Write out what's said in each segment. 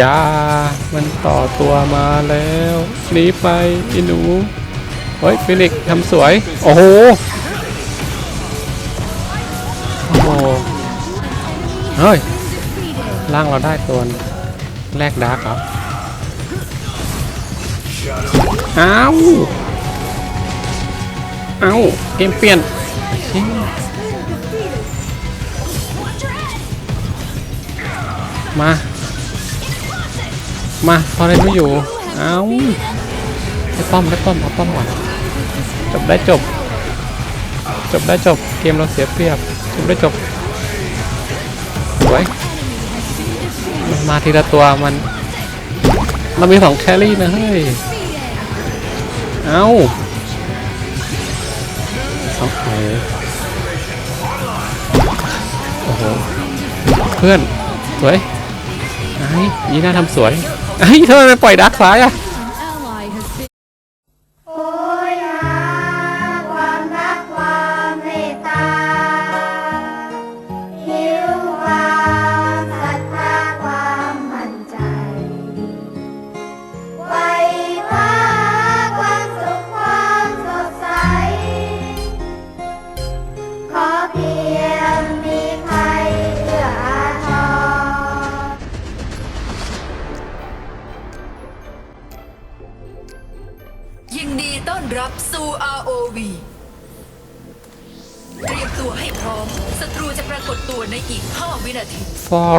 ยา มันต่อตัวมาแล้วหนีไปอ้หนูเฮ้ยฟินิกทำสวย โอ้โห โอ้โห เฮ้ยร่างเราได้ตัวแรกดาร์กเหรออ้าวเอ้าเกมเปลี่ยนมา มาพอเล่นไม่อยู่ เอ้าได้ป้อมได้ป้อมเอาป้อมก่อนจบได้จบ จบได้จบ เกมเราเสียเปรียบ จบได้จบสวยมันมาทีละตัวมัน เรามีสองแครี่นะเฮ้ย เอ้าเอาโอ้โหโอ้โห เพื่อน สวยไอ้ยีน่าทำสวย ไอ้เธอไปปล่อยดักซ้ายอะ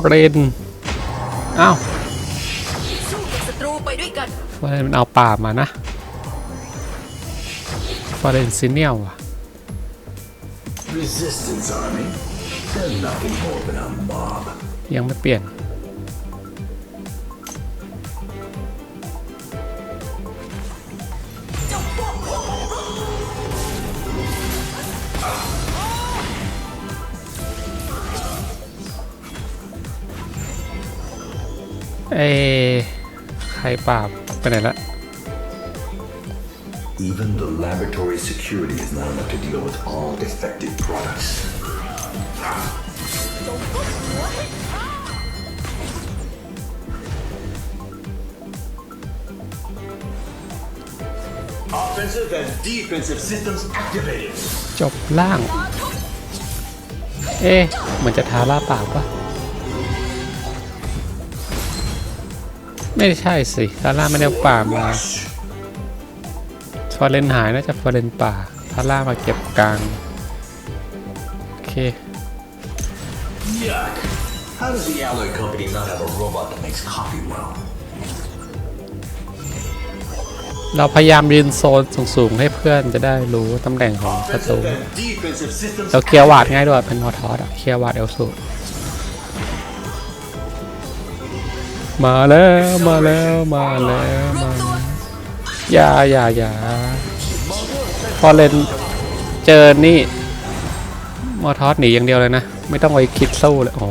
เรนอ้าวสู้กับศัตรูไปด้วยกันฟอร์เรนมันเอาป่ามานะฟอร์เรนซิเนียลอะ Resistance army? They're nothing more than a mob. ยังไม่เปลี่ยน อ้ใครปราบไปไหนละ Even the laboratory security is not enough to deal with all defective products. Offensive and defensive systems activated. จบล่าง เอ๊ะเหมือนจะทาร่าปราบปะ ไม่ใช่สิทาร่าไม่ได้เอาป่ามา Rush. ฟอร์เรนหายน่าจะฟอร์เรนป่าทาร่ามาเก็บกลาง โอเค Yuck. How does the alloy company not have a robot that makes coffee well? เราพยายามยืนโซนสูงๆ ให้เพื่อนจะได้รู้ตำแหน่งของศัตรู Offensive and defensive systems เราเคลียร์วาดง่ายด้วยเป็นมอทอสอะเคลียร์วาดเอลสู มาแล้วมาแล้วมาแล้วมาแล้วอย่าอย่าอย่าพอเล่นเจอนี่มอทอสหนีอย่างเดียวเลยนะ ไม่ต้องไปคิดสู้เลยโอ้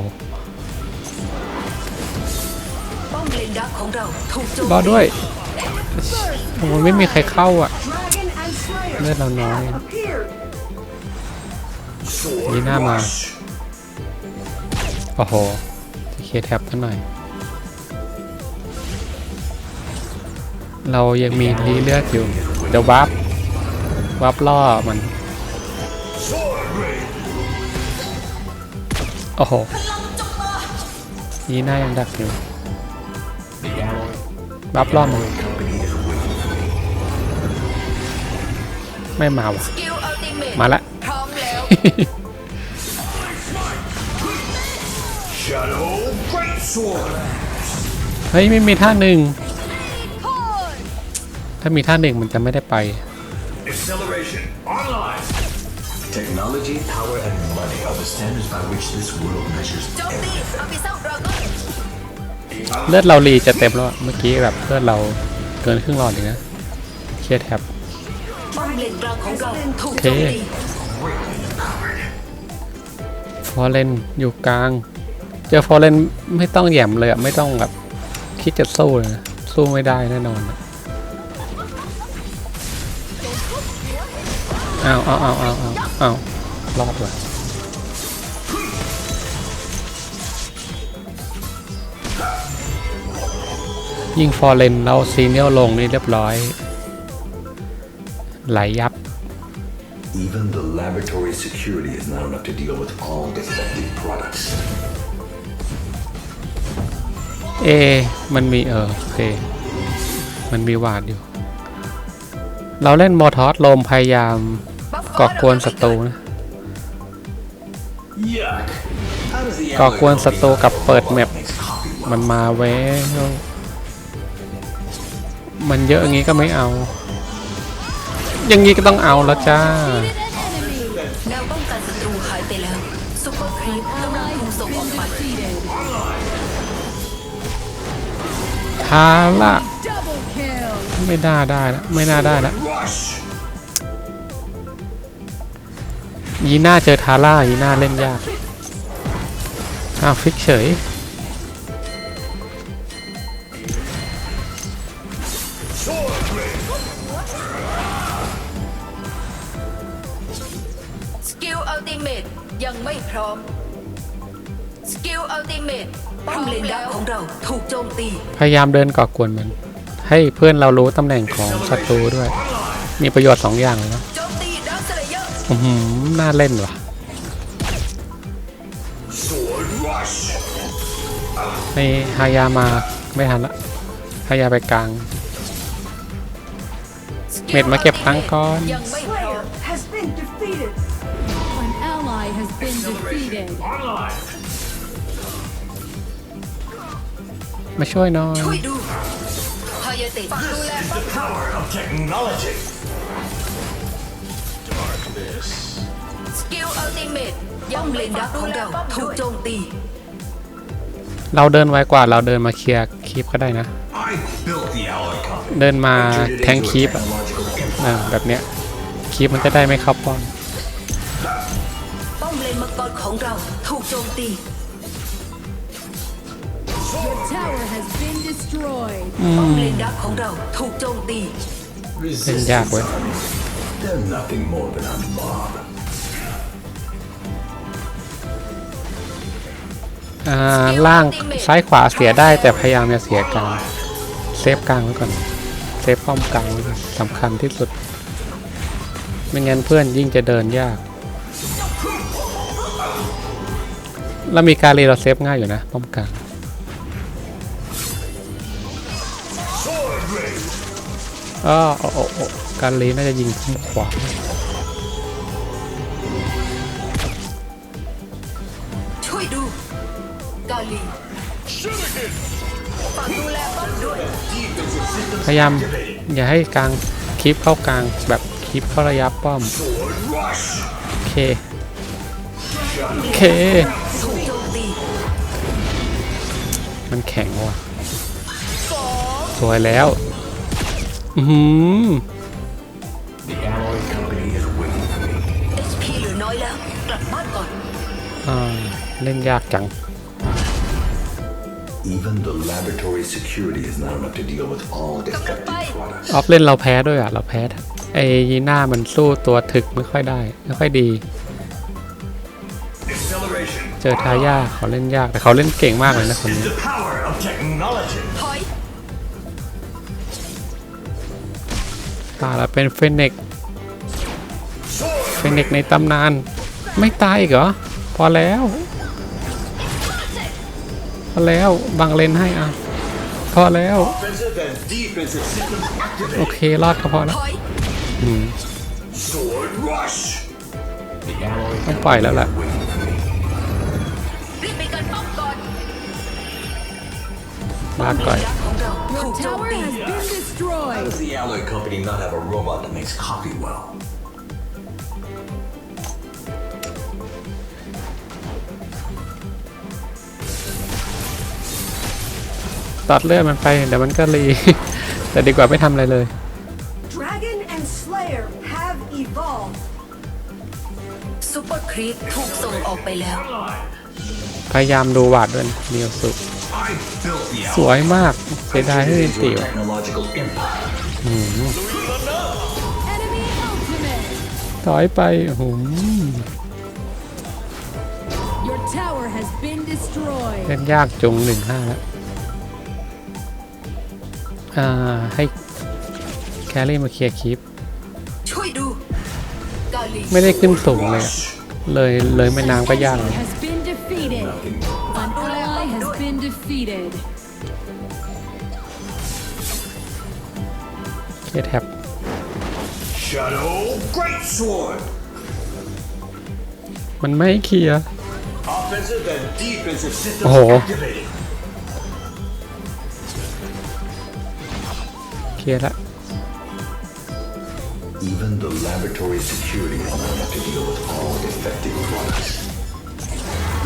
ป้อมเลนดักของเราถูกโจมรอตีด้วยโอ้ไม่มีใครเข้าอะเลือดเราน้อย Sword Đi Nam à. rush. โอ้โหเคแท็บกันหน่อย เรายังมีรีเลือดอยู่ เดี๋ยววับวับล่อมัน โอ้โห นี่น้ายังดักอยู่วับล่อมันไม่มาวะมาละเฮ้ย ไม่มีท่าหนึ่ง ถ้ามีท่าหนึ่งมันจะไม่ได้ไป Acceleration online. Technology, power, and money are the standards by which this world measures โจมตี everything. อภิเษกดราก้อนเลือดเรารีจะเต็มแล้วอะเมื่อกี้แบบเลือดเราเกินครึ่งหลอดเลยนะเคลียร์แท็บ ป้อมเลนกลางของเราถูกโอเคโจมตีฟอร์เรนอยู่กลาง เจอฟอร์เรนไม่ต้องแหย่มเลยอะไม่ต้องแบบคิดจะสู้เลยนะสู้ไม่ได้แน่นอนอะ อ้าวอ้าวอ้าวอ้าวอ้าวอ้าวรอดว่ะยิ่งฟอร์เรนเราซีเนียลลงนี่เรียบร้อย ไหลยับ Even the laboratory security is not enough to deal with all defective products. เอ มันมีเออโอเค มันมีวาดอยู่ เราเล่นมอทอสโลมพยายามก่อกวนศัตรูนะ Yuck. How does the ก่อกวนศัตรูกับเปิดแมป makes coffee มันมาแววมันเยอะอย่างงี้ก็ไม่เอา อย่างงี้ก็ต้องเอาแล้วจ้าแนวป้องกันศัตรูหายไปแล้วซุปเปอร์ครีปกำลังถูกส่งออกไปทาละไม่น่าได้แล้วไม่น่าได้แล้ว Rush. ยีน่าเจอทาร่ายีน่าเล่นยาก อ้าวฟิกเฉย สกิลอัลติเมตยังไม่พร้อม สกิลอัลติเมตป้อมเลนดาของเราถูกโจมตี พยายามเดินก่อกวนมัน ให้เพื่อนเรารู้ตำแหน่งของศัตรูด้วย มีประโยชน์สองอย่างเลยนะหืมน่าเล่นว่ะในฮายามาไม่ทันละฮายาไปกลาง เม็ดมาเก็บตั้งก่อนมาช่วยน้อย สกิลอัลติเมตป้อมเลนดาของเราถูกโจมตี เราเดินไวกว่าเราเดินมาเคลียร์คีปก็ได้นะ I built the alloy company. เดินมา Turned it แทง into a คีปอะ technological empire. อ่าแบบเนี้ยคีปมันจะได้ไม่เข้าป้อมป้อมเลนมังกรของเราถูกโจมตี Your tower has been destroyed. ป้อมเลนดาของเราถูกโจมตี Resistance yak, weh. armies. They're nothing more than a mob. อ่าล่างซ้ายขวาเสียได้แต่พยายามจะเสียกลางเซฟกลางไว้ก่อนเซฟป้อมกลางไว้ก่อนสำคัญที่สุด ไม่งั้นเพื่อนยิ่งจะเดินยาก แล้วมีการรีเราเซฟง่ายอยู่นะ ป้อมกลาง อ้อโอ้โอ้โอ้ การรีน่าจะยิงขึ้นขวาช่วยดูกาลีฝากดูแลป้อมด้วยพยายามอย่าให้กลางคลิปเข้ากลางแบบคลิปเข้าระยะป้อม Sword rush. โอเคโอเคถูกโจมตีมันแข็งว่ะสวยแล้ว อือ เล่นยากจัง Even the laboratory security is not enough to deal with all defective products. ออฟเล่นเราแพ้ด้วยอะ เราแพ้ ไอ้ยีน่ามันสู้ตัวถึกไม่ค่อยได้ ไม่ค่อยดี Acceleration. เจอทายาเขาเล่นยาก แต่เขาเล่นเก่งมากเลยนะคน Is นี้ the power of technology. ถอยตาแล้วเป็นเฟนเน็กเฟนเน็กในตำนาน ไม่ตายอีกเหรอ พอแล้ว พอแล้วบังเลนให้อะ พอแล้ว Offensive and defensive systems โอ activated. เค รอดก็พอแล้วถอยอืม Sword rush. The alloy ต้องปล่อยแล้วล่ะ waiting for me. รีบไปกันป้อมก่อนลาก่อยเลนดาของเราถู Your กโจม tower ตี has been destroyed. Does the alloy company not have a robot that makes coffee well? ตัดเลือดมันไป เดี๋ยวมันก็รี แต่ดีกว่าไม่ทำอะไรเลย Dragon and Slayer have evolved. ซูเปอร์ครีปถูกส่งออกไปแล้ว พยายามดูวาดด้วยเมียวสุ I built the สวยมากเสียดายที่ Turned เล่ it นตี into a ว่ะ technological empire. Enemy ultimate. ถอยไปโอ้โห Your tower has been destroyed. เล่นยากจุงหนึ่งห้าแล้วอ่า ให้แครี่มาเคลียร์คลิปช่วยดูกาลีไม่ได้ขึ้นสูงเลยอะเลยเลยแม่น้ำก็ยากเลย Has been defeated. An ally has been defeated. เคลียร์แท็บ Shadow Great Sword. มันไม่เคลียร์ Offensive and defensive systems เคลียร์ละ Even the laboratory security is not enough to deal with all defective products.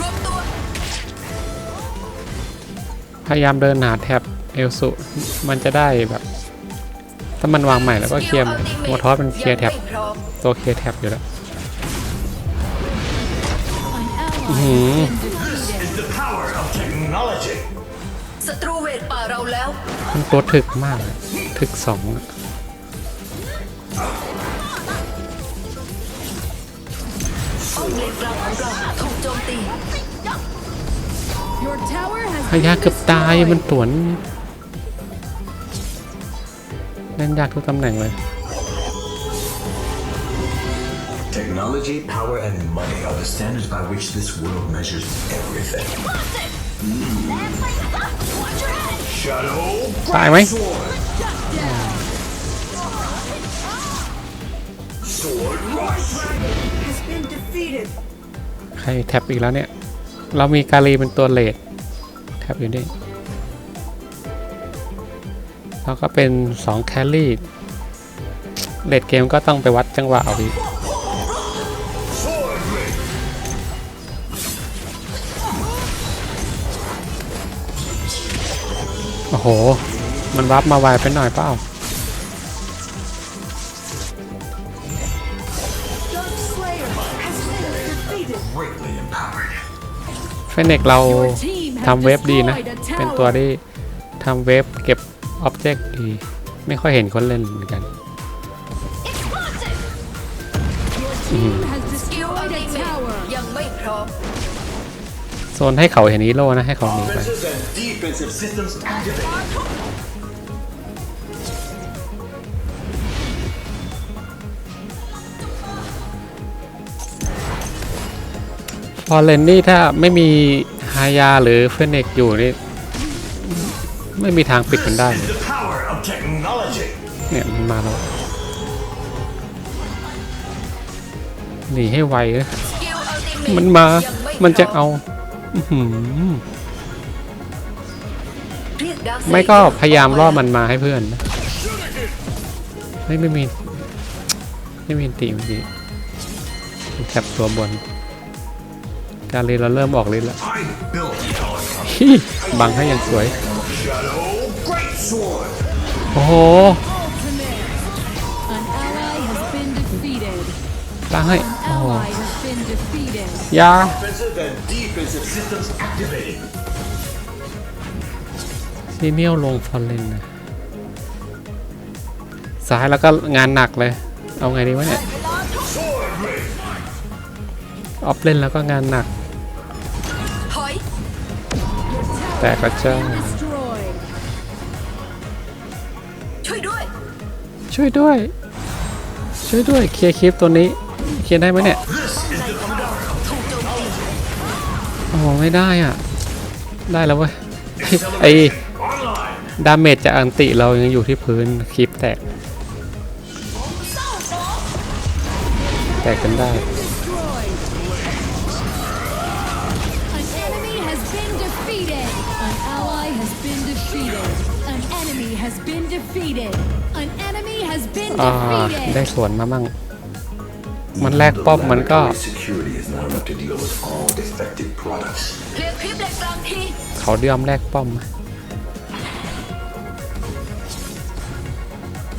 รวมตัวพยายามเดินหาแท็บเอลสุมันจะได้แบบ ถ้ามันวางใหม่แล้วก็เคลียร์ใหม่โมทอสมันเคลียร์แท็บงไม่พร้อมตัวเคลียร์แท็บอยู่แล้ว An ally ศัตรูเวทป่าเราแล้ว มันตัวถึกมากเลยถึกสองอะป้อมเลนกลางของเราถูกโจมตี Your tower has พยา been เกือบตาย destroyed. มันตวนเล่นยากทุกตำแหน่งเลย Technology, power, and money are the standards by which this world measures everything. Shadow ตายไหมใครแท็บอีกแล้วเนี่ย เรามีกาลีเป็นตัวเลดแท็บอยู่นี่แล้วก็เป็น 2 แคลรี่เลดเกมก็ต้องไปวัดจังหวะเอาอีก โอ้โห มันวับมาไวไปหน่อยเปล่าเฟนเนกเราทำเว็บดีนะ เป็นตัวที่ทำเว็บเก็บอ็อบเจกต์ดี ไม่ค่อยเห็นคนเล่นเหมือนกัน โซนให้เขาเห็นฮีโร่นะ ให้เขาหนีไปพอเลนนี่ถ้าไม่มีฮายาหรือเฟนเนกอยู่นี่ ไม่มีทางปิดมันได้ เนี่ยมันมาแล้วหนีให้ไวนะสกิลอัลติเมทมันมา มันจะเอา อื้อหือเรียกดาร์คไม่ก็เซเยอร์พยายามล่อมันมาให้เพื่อนนะไม่ไม่มี ไม่มีตีเมื่อกี้แคปตัวบน การเรียนเราเริ่มออกฤทธิ์แล้ว I built the helicopter. ฮิบังให้อย่างสวย Shadow Great Sword. โอ้โห An ally has been defeated. ตั้งใยา Offensive and defensive systems activating. ซีเนียลลงฟอนเลนนะซ้ายแล้วก็งานหนักเลย เอาไงดีวะเนี่ย Sword Ring. ออฟเล่นแล้วก็งานหนัก ถอย แต่ก็เจ้า Destroyed. ช่วยด้วย ช่วยด้วย ช่วยด้วย เคลียร์คลิปตัวนี้ เคลียร์ได้ไหมเนี่ย อ้โหไม่ได้อะ ได้แล้วเว้ยไอ acceleration online. ดาเมจจากอันติเรายังอยู่ที่พื้นคลิปแตก แตกกันได้ Destroyed. An enemy has been defeated. An ally has been defeated. An enemy has been defeated. An enemy has been อ่าได้ defeated. สวนมาบ้าง มันแลกป้อมมันก็ Laboratory security is not enough to deal with all defective products. เคลียร์คลิปเลนกลางทีเขายอมแลกป้อม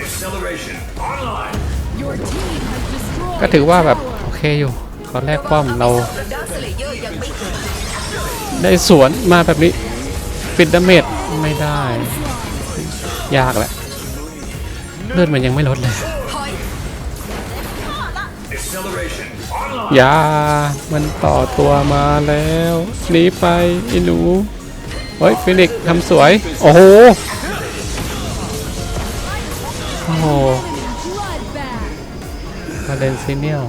Acceleration online. Your team has destroyed ก็ถือว่าแบบ a tower. โอเคอยู่เขาแลกป้อมเราดาร์คเซเลเยอร์ยังไม่เกิดได้สวนมาแบบนี้ ปิดดาเมจไม่ได้ ยากแหละ เลือดมันยังไม่ลดเลย ย Acceleration online. อย่ามันต่อตัวมาแล้วหนีไปไอ้หนูเฮ้ยฟินิกทำสวย โอ้โห โอ้โหมาเลนซิเนียล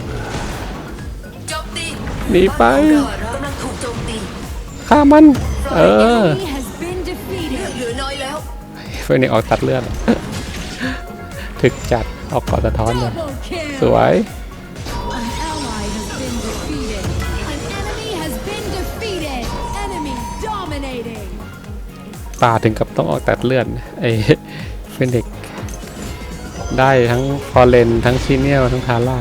หนีไปฆ่ามัน เออ Enemy has been defeated. เหลือน้อยแล้วเฟรนิกออกตัดเลือดถึกจัดออกเกาะสะท้อนเลยสวย ป่าถึงกับต้องออกตัดเลือดไอ้เฟรนิกได้ทั้งฟอร์เรนทั้งซีเนียลทั้งทาร่า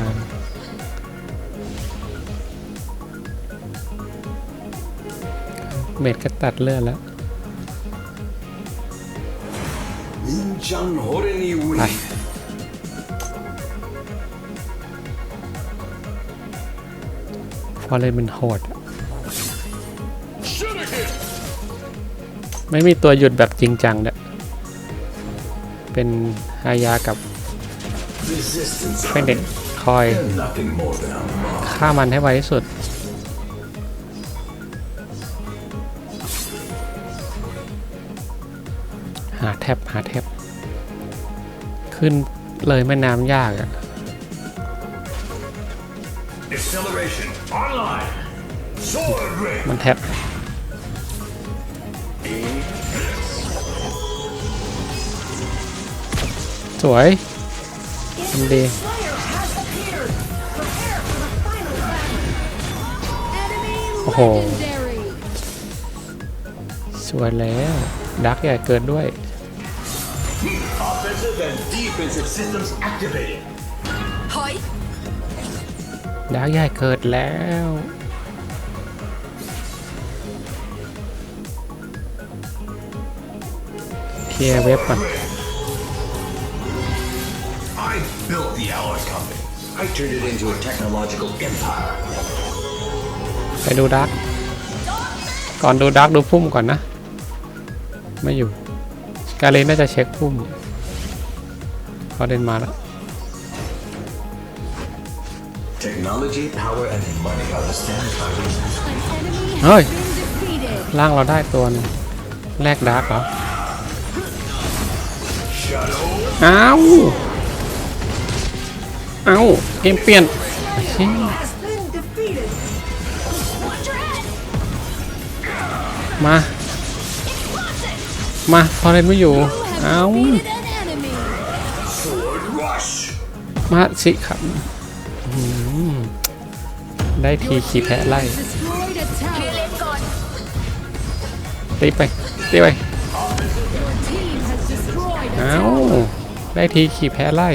เมดก็ตัดเลือดแล้ว Minjan Horeni Wi. ไปฟอร์เรนมันโหดอะ ไม่มีตัวหยุดแบบจริงจังเนี่ยเป็นฮายากับ Resistance เป็นเด็กคอย They're nothing more than a mob. ฆ่ามันให้ไวที่สุดหาแท็บหาแท็บขึ้นเลยแม่น้ำยากอะ Acceleration online. Sword ring. มันแท็บ วยทำดีโอ้โห สวยแล้ว ดักใหญ่เกินด้วย ดักใหญ่เกิดแล้วเคลียร์เว็บก่อน built the Alloy Company. I turned it into a technological empire. ไปดูดักก่อนดูดักดูพุ่มก่อนนะ ไม่อยู่ กาเลนน่าจะเช็คพุ่มเขาเดินมาแล้ว Technology, power, and money are the standards by which this An enemy Ôi. has been defeated. ล่างเราได้ตัวหนึงแลกดักเหรอ shadow อ้าว เอาเกมเปลี่ยนมา มาพอเล่นไม่อยู่ เอามาสิครับได้ทีขี่แพะไล่ตีไปตีไปเอาได้ทีขี่แพะไล่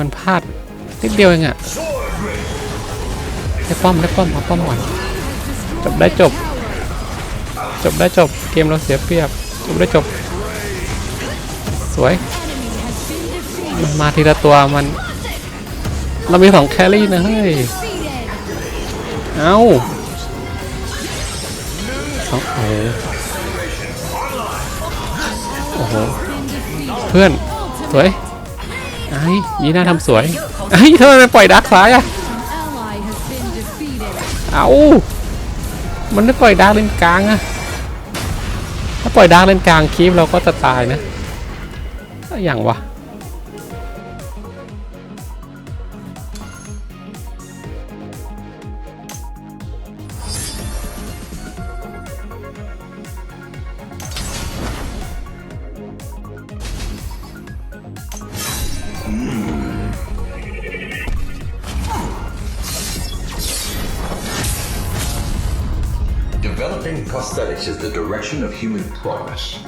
มันพลาดนิดเดียวเองอะได้ป้อมได้ป้อมเอาป้อมก่อนจบได้จบ จบได้จบเกมเราเสียเปรียบจบได้จบ สวยมันมาทีละตัวมัน เรามีสองแครี่นะเฮ้ย เอาเอาโอ้โห เพื่อน สวย ไอ้ยีน่าทำสวยไอ้ทำไมไม่ปล่อยดักซ้ายอะเอามันไม่ปล่อยดาร์กเลนกลางอะถ้าปล่อยดาร์กเลนกลางคีฟเราก็จะตายนะอย่างวะ prosthetics is the direction of human progress.